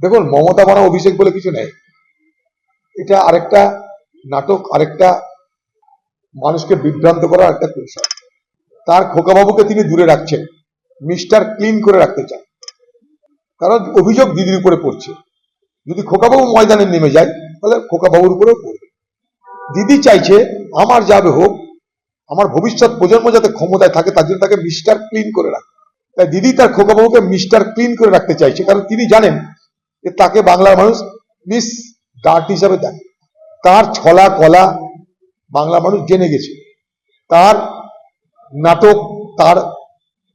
দেখুন, মমতা বানা অভিষেক বলে কিছু নেই। এটা আরেকটা নাটক, আরেকটা মানুষকে বিভ্রান্ত করার একটা কৌশল। তার খোকাবাবুকে তিনি দূরে রাখছেন, মিস্টার ক্লিন করে রাখতে চান। কারণ অভিযোগ দিদির উপরে পড়ছে। যদি খোকাবাবু ময়দানে নেমে যায়, তাহলে খোকাবাবুর উপরেও পড়বে। দিদি চাইছে, আমার যাবে হোক, আমার ভবিষ্যৎ প্রজন্ম যাতে ক্ষমতায় থাকে, তার জন্য তাকে মিস্টার ক্লিন করে রাখে তাই দিদি তার খোকাবাবুকে মিস্টার ক্লিন করে রাখতে চাইছে, কারণ তিনি জানেন তাকে বাংলার মানুষ মিস ডার্ট হিসাবে দেখে। তার ছলা কলা বাংলা মানুষ জেনে গেছে। তার নাটক, তার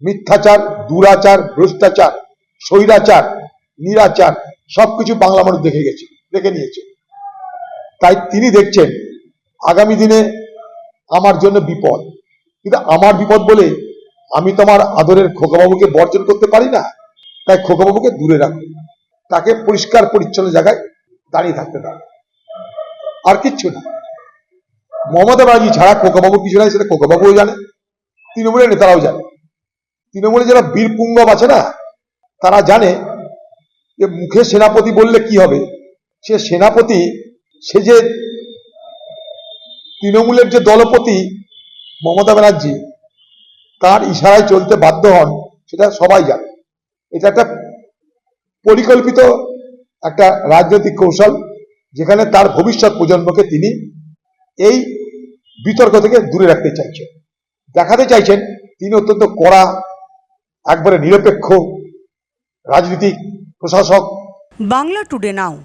মিথ্যাচার, দুরাচার, ভ্রষ্টাচার, স্বৈরাচার, নিরাচার, সবকিছু বাংলা মানুষ দেখে গেছে, দেখে নিয়েছে। তাই তিনি দেখছেন, আগামী দিনে আমার জন্য বিপদ। কিন্তু আমার বিপদ বলে আমি তোমার আদরের খোকাবাবুকে বর্জন করতে পারি না। তাই খোকাবাবুকে দূরে রাখবে তাকে পরিষ্কার পরিচ্ছন্ন জায়গায় দাঁড়িয়ে থাকতে দাও। আর কিচ্ছু না। মমতা ব্যানার্জি ছাড়া খোকাবাবু কিছু নাই, সেটা খোকাবাবুও জানে, তৃণমূলের নেতারাও জানে। তৃণমূলে যারা বীর পুঙ্গব আছে না, তারা জানে যে মুখে সেনাপতি বললে কি হবে? সে সেনাপতি, সে যে তৃণমূলের যে দলপতি মমতা ব্যানার্জি, তার ইশারায় চলতে বাধ্য হন, সেটা সবাই জানে। এটা একটা পরিকল্পিত একটা রাজনৈতিক কৌশল যেখানে তার ভবিষ্যৎ প্রজন্মকে তিনি এই বিতর্ক থেকে দূরে রাখতে চাইছেন। দেখাতে চাইছেন তিনি অত্যন্ত কড়া, একবারে নিরপেক্ষ রাজনীতিক প্রশাসক। Bangla today now.